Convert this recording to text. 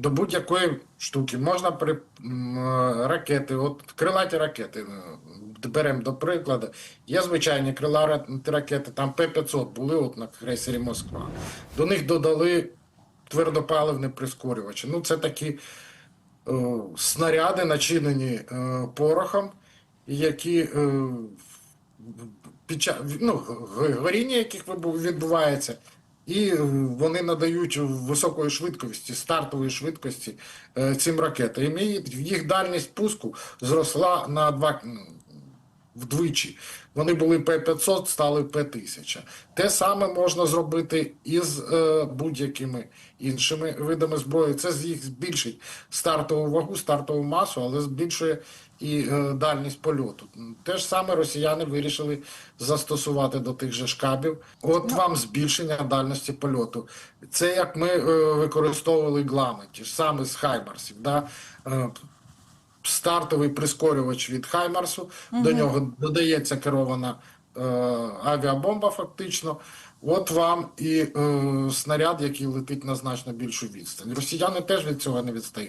До будь-якої штуки можна при е, ракети, от крилаті ракети. е, Беремо до прикладу. Є звичайні крилаті ракети, там П-500 були от на крейсері Москва. До них додали твердопаливні прискорювачі. Ну, це такі е, снаряди, начинені е, порохом, які е, під час ну, горіння яких відбувається, і вони надають високої швидкості, стартової швидкості е, цим ракетам. І їх дальність пуску зросла на два м, вдвічі. Вони були П-500, стали П-1000. Те саме можна зробити із е, будь-якими іншими видами зброї. Це їх збільшить стартову вагу, стартову масу, але збільшує і е, дальність польоту. Те ж саме росіяни вирішили застосувати до тих же шкабів. От вам збільшення дальності польоту. Це як ми е, використовували глами, ті ж саме з Хаймарсів. Да? Е, стартовий прискорювач від Хаймарсу, до нього додається керована е, авіабомба, фактично. От вам і е, снаряд, який летить на значно більшу відстань. Росіяни теж від цього не відстають.